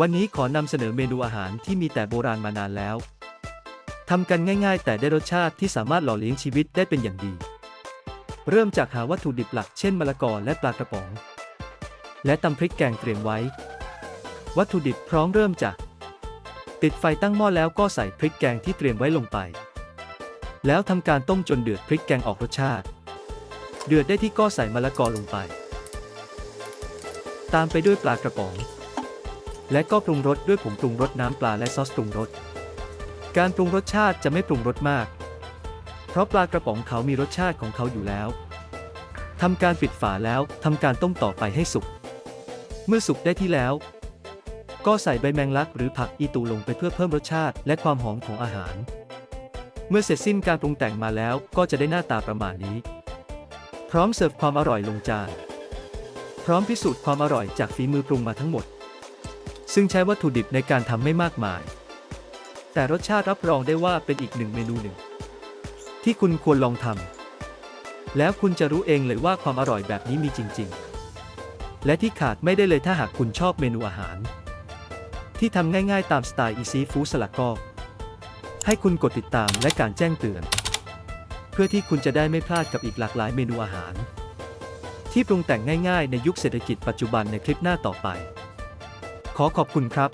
วันนี้ขอนำเสนอเมนูอาหารที่มีแต่โบราณมานานแล้ว ทำกันง่ายๆ แต่ได้รสชาติที่สามารถหล่อเลี้ยงชีวิตได้เป็นอย่างดี เริ่มจากหาวัตถุดิบหลักเช่นมะละกอและปลากระป๋อง และตำพริกแกงเตรียมไว้ วัตถุดิบพร้อมเริ่มจาก ติดไฟตั้งหม้อแล้วก็ใส่พริกแกงที่เตรียมไว้ลงไป แล้วทำการต้มจนเดือดพริกแกงออกรสชาติ เดือดได้ที่ก็ใส่มะละกอลงไป ตามไปด้วยปลากระป๋อง และก็ปรุงรสด้วยผงปรุงรสน้ำปลาและซอสปรุงรส การปรุงรสชาติจะไม่ปรุงรสมาก เพราะปลากระป๋องเขามีรสชาติของเขาอยู่แล้วทำการปิดฝาแล้วทำการต้มต่อไปให้สุก เมื่อสุกได้ที่แล้ว ก็ใส่ใบแมงลักหรือผักอีตูลงไปเพื่อเพิ่มรสชาติและความหอมของอาหาร เมื่อเสร็จสิ้นการปรุงแต่งมาแล้วก็จะได้หน้าตาประมาณนี้ พร้อมเสิร์ฟความอร่อยลงจาน พร้อมพิสูจน์ความอร่อยจากฝีมือปรุงมาทั้งหมด ซึ่งใช้วัตถุดิบในการทำไม่มากมาย แต่รสชาติรับรองได้ว่าเป็นอีกหนึ่งเมนูหนึ่ง ที่คุณควรลองทำแล้วคุณจะรู้เองเลยว่าความอร่อยแบบนี้มีจริง ๆ และที่ขาดไม่ได้เลยถ้าหากคุณชอบเมนูอาหาร ที่ทำง่ายๆตามสไตล์ Easy Food สลักก็ให้คุณกดติดตามและการแจ้งเตือน เพื่อที่คุณจะได้ไม่พลาดกับอีกหลากหลายเมนูอาหาร ที่ปรุงแต่งง่ายๆ ในยุคเศรษฐกิจปัจจุบันในคลิปหน้าต่อไป ขอขอบคุณครับ